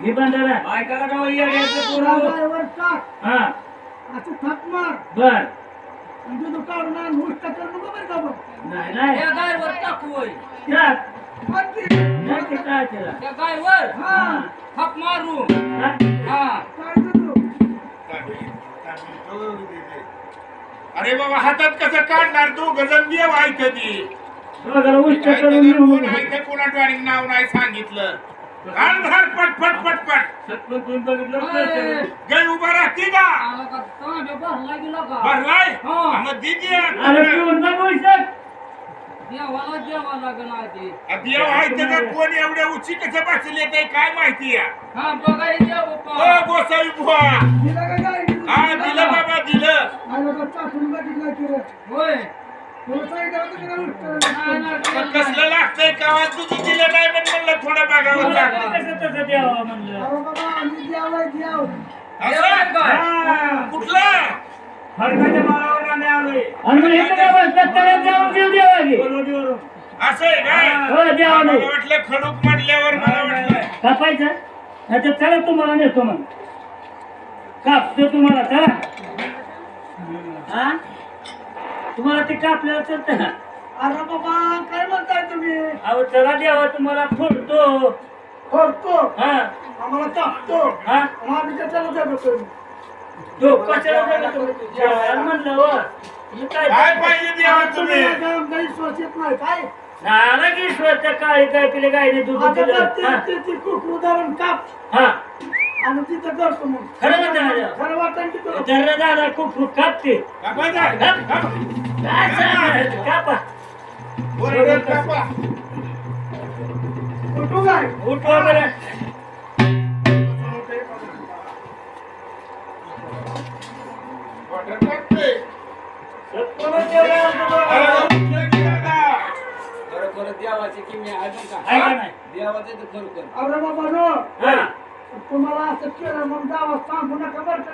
मी बंधारा बायकाला गाव या घ्यायचं टाक. हा. असं थाप मार. बर. आणि काढून आण उष्ट करू नको बरं का बघ नाही नाही. त्या गायवर टाकू होय. टाक. अगदी. नाही ते काय त्याला त्या गायवर हा. थाप मारू. हा? हा. काय तू? अरे बाबा हातात कसं काढणार? तू गजन देव कधी. बघा, उष्ट काय करून त्याचं घेऊन कोण आहे ते कोणा नाव नाही सांगितलं. काढ धर पट पट पट पट. सतपत तुम्ही बघितलं उभा राहते का आला का तांब्या भरला गेला का भरलाय? हा. मग दिदी अरे पिऊन बघ उष्ट देवाला देवा आधी. देव आहे ते का कोण एवढ्या उची कसं बसले ते काय माहिती आहे? हा बघाय ओ बाप्पा. गोसाई बुवा. दिला का गाय हा दिलं बाबा दिलं. होय. नाही नाही, नाही, नाही. कसलं लागतंय? कावा तुझं दिलं नाही पण म्हणलं थोडं बघावं तुला लागलं. कसं तसं द्यावं म्हणलं. असं? काय? हा. कुठलं? फडकाच्या माळावर आम्ही आलोय. आणि मग इथं काय बसतात तळ्यात जाऊन जीव द्यावा की? असं आहे काय हो. द्यावा मला नाही वाटलं खडूक म्हणल्यावर मला वाटलं. कापायचं? अच्छा चला तुम्हाला नेतो मग. कापतो तुम्हाला चला हा तुम्हाला ते कापलेलं चालतं ना अरे बाबा काय म्हणताय तुम्ही? अहो चला द्यावा तुम्हाला फोडतो. करतो हा. आम्हाला टाकतो हा? आम्ही त्याच्याला जगतो तो कशाला? जेवायला म्हणलं हो. मी काय काय पाहिजे देवा तुम्ही? काही नाही काय? काळी काय पिले गायने दूध आता दिलं. तर ते- हा. ते- ते खूप उदाहरण काप. हा. आणि तिथं करतो मग. खरं म्हणता ना? खरं वाटतं की तुला धरलं दादा खूप खूप कापते. कापा. देवाची किमी आहे बरं का? देवाचं तर खरं खरं अरे बाबा नो हा. तुम्हाला असं केलं मग सांगू नका बरं का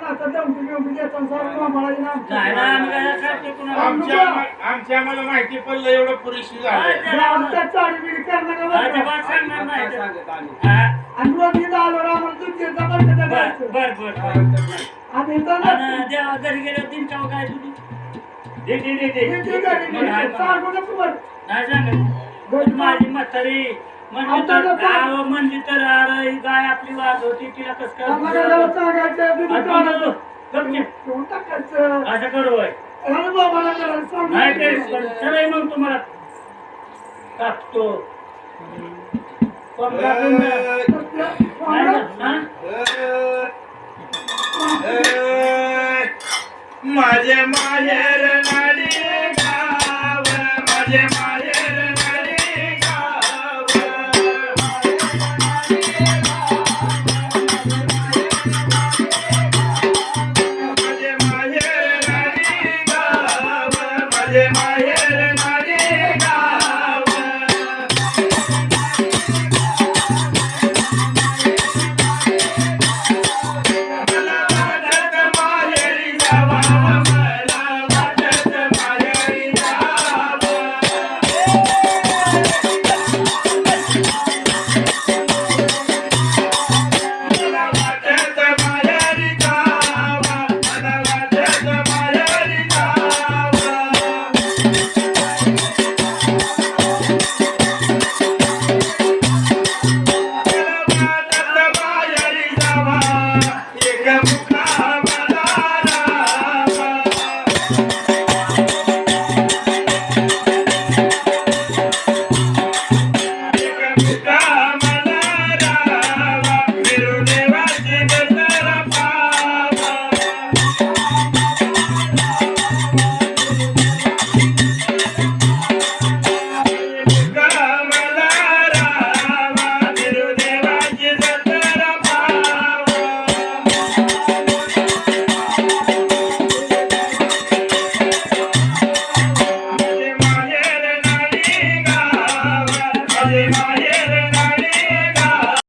देतो ना, आम्ही काय कुणाला? आमच्या आमच्या आम्हाला माहिती पडलं एवढं पुरेशी झालं चला मग. गावात चाडी बिडी कर नका बरं का? अजिबात सांगणार काय नाही. सांगत आम्ही हा. आणि रोज इथं आलो आम्हाला दूध देता बरं का त्या बर गावचं. बर बर बर. आणि इथं ना आणि देवा घरी गेल्यावर तीन काव काय तुझी दे दे दे दे हे जे गाडी मग हाय बिडी मग. सांगू नको बरं. नाही सांगत पण माझी म्हातारी म्हणजे तर आरो तर गाय आपली वाज होती तिला कस मग तुम्हाला कापतो माझ्या माझ्या माझे